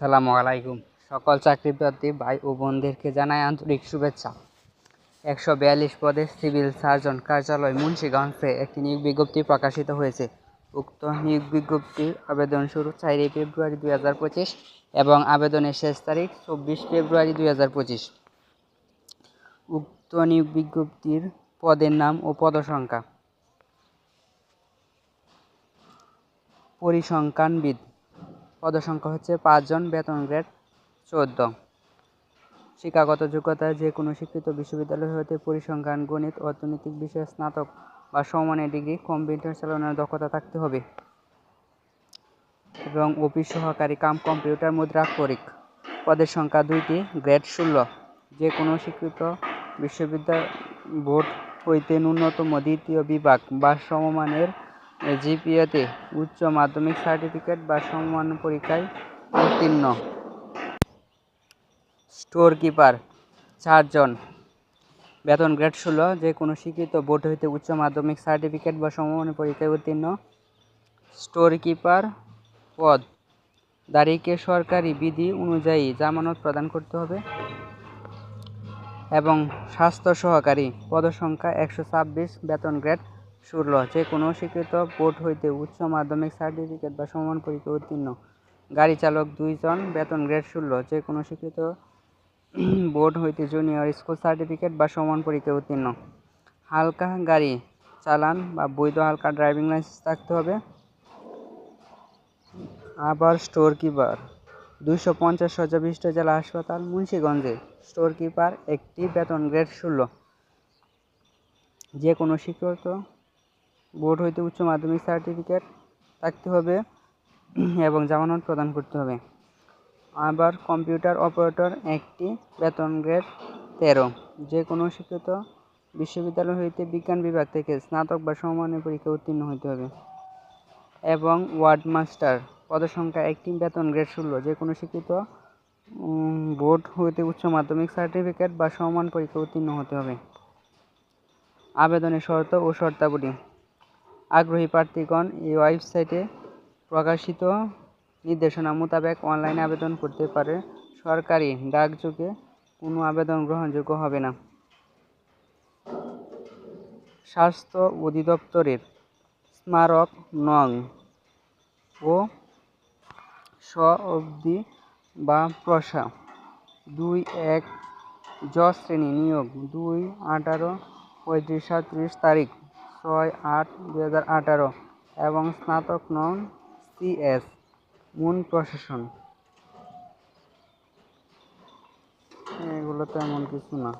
আসসালামু আলাইকুম। সকল চাকরিপ্রার্থী, ভাই ও বোনদেরকে জানাই আন্তরিক শুভেচ্ছা। একশো বিয়াল্লিশ পদে সিভিল সার্জন কার্যালয় মুন্সিগঞ্জে একটি নিয়োগ বিজ্ঞপ্তি প্রকাশিত হয়েছে। উক্ত নিয়োগ বিজ্ঞপ্তির আবেদন শুরু চারই ফেব্রুয়ারি দুই হাজার পঁচিশ এবং আবেদনের শেষ তারিখ চব্বিশ ফেব্রুয়ারি দুই হাজার পঁচিশ। উক্ত নিয়োগ বিজ্ঞপ্তির পদের নাম ও পদসংখ্যা। পরিসংখ্যানবিদ পদসংখ্যা হচ্ছে পাঁচজন বেতন গ্রেড চোদ্দ। শিক্ষাগত যোগ্যতা যে কোনো শিক্ষিত বিশ্ববিদ্যালয় হতে পরিসংখ্যান, গণিত, অর্থনৈতিক বিষয়ে, স্নাতক বা সমমানের ডিগ্রি, কম্পিউটার চালানোর দক্ষতা থাকতে হবে এবং অফিস সহকারী কাম কম্পিউটার মুদ্রাক্ষরিক পদের সংখ্যা দুইটি, গ্রেড ষোলো। যে কোনো স্বীকৃত বিশ্ববিদ্যালয় বোর্ড হইতে ন্যূনতম দ্বিতীয় বিভাগ বা সমমানের জিপিএতে উচ্চ মাধ্যমিক সার্টিফিকেট বা সমমান পরীক্ষায় উত্তীর্ণ। স্টোর কিপার চারজন। বেতন গ্রেড ষোলো যে কোনো স্বীকৃত বোর্ড হইতে উচ্চ মাধ্যমিক সার্টিফিকেট বা সমমানের পরীক্ষায় উত্তীর্ণ। স্টোর কিপার পদ। দাঁড়িকে সরকারি বিধি অনুযায়ী জামানত প্রদান করতে হবে এবং স্বাস্থ্য সহকারী পদসংখ্যা একশো ছাব্বিশ, বেতন গ্রেড ষোলো যে কোনো স্বীকৃত বোর্ড হইতে উচ্চ মাধ্যমিক সার্টিফিকেট বা সমান পরীক্ষা উত্তীর্ণ। গাড়ি চালক দুইজন, বেতন গ্রেড ষোলো যে কোনো স্বীকৃত বোর্ড হইতে জুনিয়র স্কুল সার্টিফিকেট বা সমান পরীক্ষা উত্তীর্ণ। হালকা গাড়ি চালান বা বৈধ হালকা ড্রাইভিং লাইসেন্স থাকতে হবে। আবার স্টোর কিপার দুইশো পঞ্চাশ বিশিষ্ট জেলা হাসপাতাল মুন্সীগঞ্জে। স্টোর কিপার একটি বেতন গ্রেড ষোলো যে কোনো স্বীকৃত বোর্ড হইতে উচ্চ মাধ্যমিক সার্টিফিকেট থাকতে হবে এবং জামানত প্রদান করতে হবে। আবার কম্পিউটার অপারেটর একটি বেতন গ্রেড তেরো। যে কোনো স্বীকৃত বিশ্ববিদ্যালয় হইতে বিজ্ঞান বিভাগ থেকে স্নাতক বা সমমানের পরীক্ষা উত্তীর্ণ হতে হবে। এবং ওয়ার্ড মাস্টার পদসংখ্যা একটি বেতন গ্রেড ষোলো। যে কোনো স্বীকৃত বোর্ড হইতে উচ্চ মাধ্যমিক সার্টিফিকেট বা সমান পরীক্ষা উত্তীর্ণ হতে হবে। আবেদনের শর্ত ও শর্তাবলী। আগ্রহী প্রার্থীগণ, এই ওয়েবসাইটে প্রকাশিত নির্দেশনা মোতাবেক অনলাইনে আবেদন করতে পারে। সরকারি ডাকযোগে কোনো আবেদন গ্রহণযোগ্য হবে না। স্বাস্থ্য অধিদপ্তরের স্মারক নং ও স অবধি বা প্রসা দুই এক জ শ্রেণি নিয়োগ দুই আঠারো পঁয়ত্রিশ সাঁত্রিশ তারিখ। ছয় আট দু হাজার আঠারো এবং স্নাতক নং সিএস মুন প্রশাসন। এগুলো তেমন কিছু না।